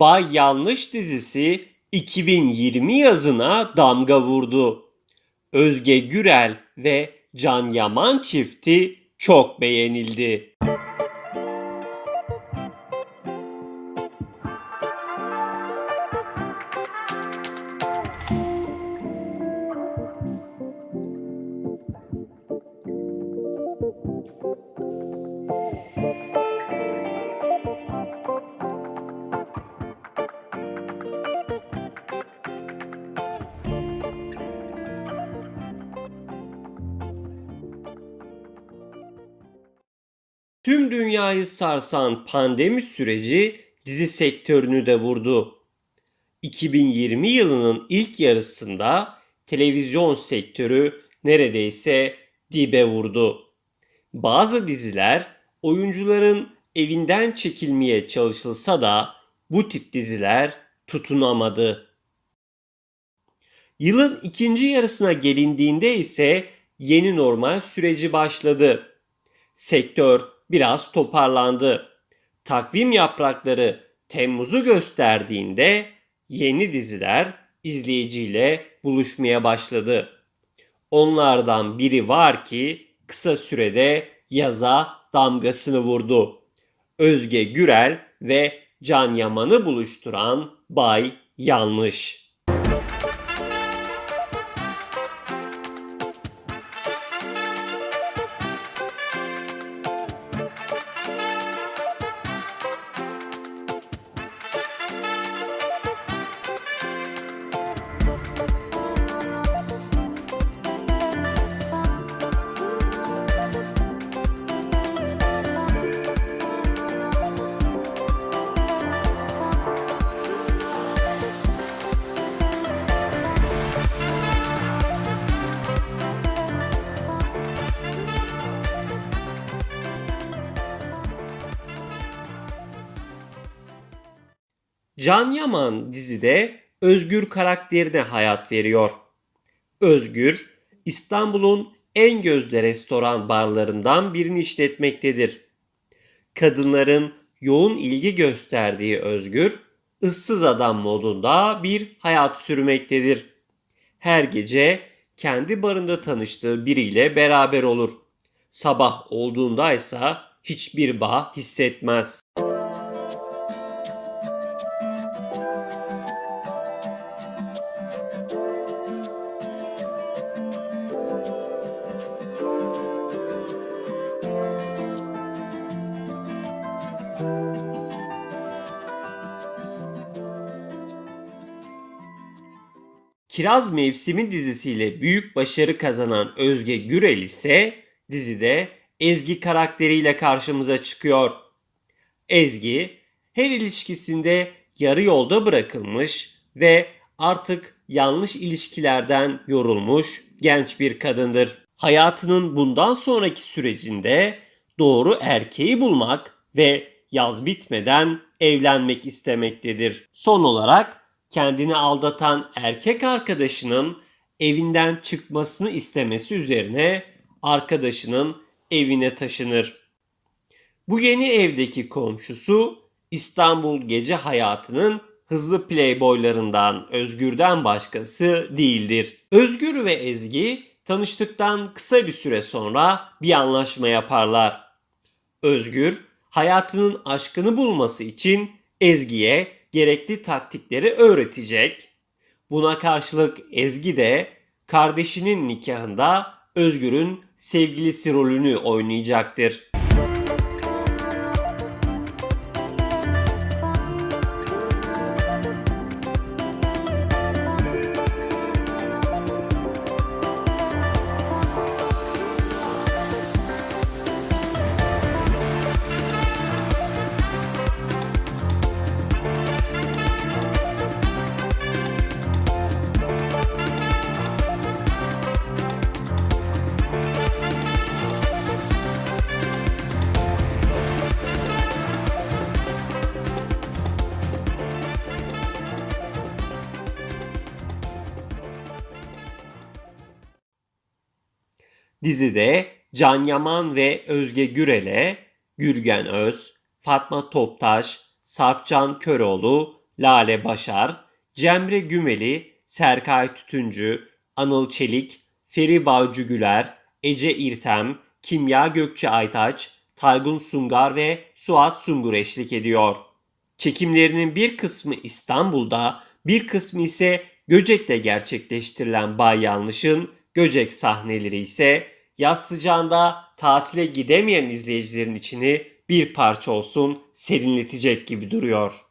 Bay Yanlış dizisi 2020 yazına damga vurdu. Özge Gürel ve Can Yaman çifti çok beğenildi. Tüm dünyayı sarsan pandemi süreci dizi sektörünü de vurdu. 2020 yılının ilk yarısında televizyon sektörü neredeyse dibe vurdu. Bazı diziler oyuncuların evinden çekilmeye çalışılsa da bu tip diziler tutunamadı. Yılın ikinci yarısına gelindiğinde ise yeni normal süreci başladı. Sektör biraz toparlandı. Takvim yaprakları Temmuz'u gösterdiğinde yeni diziler izleyiciyle buluşmaya başladı. Onlardan biri var ki kısa sürede yaza damgasını vurdu. Özge Gürel ve Can Yaman'ı buluşturan Bay Yanlış. Can Yaman dizide Özgür karakterine hayat veriyor. Özgür, İstanbul'un en gözde restoran barlarından birini işletmektedir. Kadınların yoğun ilgi gösterdiği Özgür, ıssız adam modunda bir hayat sürmektedir. Her gece kendi barında tanıştığı biriyle beraber olur. Sabah olduğunda ise hiçbir bağ hissetmez. Kiraz Mevsimi dizisiyle büyük başarı kazanan Özge Gürel ise dizide Ezgi karakteriyle karşımıza çıkıyor. Ezgi her ilişkisinde yarı yolda bırakılmış ve artık yanlış ilişkilerden yorulmuş genç bir kadındır. Hayatının bundan sonraki sürecinde doğru erkeği bulmak ve yaz bitmeden evlenmek istemektedir. Son olarak kendini aldatan erkek arkadaşının evinden çıkmasını istemesi üzerine arkadaşının evine taşınır. Bu yeni evdeki komşusu İstanbul gece hayatının hızlı playboylarından Özgür'den başkası değildir. Özgür ve Ezgi tanıştıktan kısa bir süre sonra bir anlaşma yaparlar. Özgür hayatının aşkını bulması için Ezgi'ye gerekli taktikleri öğretecek. Buna karşılık Ezgi de kardeşinin nikahında Özgür'ün sevgilisi rolünü oynayacaktır. Dizide Can Yaman ve Özge Gürel'e Gürgen Öz, Fatma Toptaş, Sarpcan Köroğlu, Lale Başar, Cemre Gümeli, Serkay Tütüncü, Anıl Çelik, Feri Bağcı Güler, Ece İrtem, Kimya Gökçe Aytaç, Taygun Sungar ve Suat Sungur eşlik ediyor. Çekimlerinin bir kısmı İstanbul'da, bir kısmı ise Göcek'te gerçekleştirilen Bay Yanlış'ın Göcek sahneleri ise yaz sıcağında tatile gidemeyen izleyicilerin içini bir parça olsun serinletecek gibi duruyor.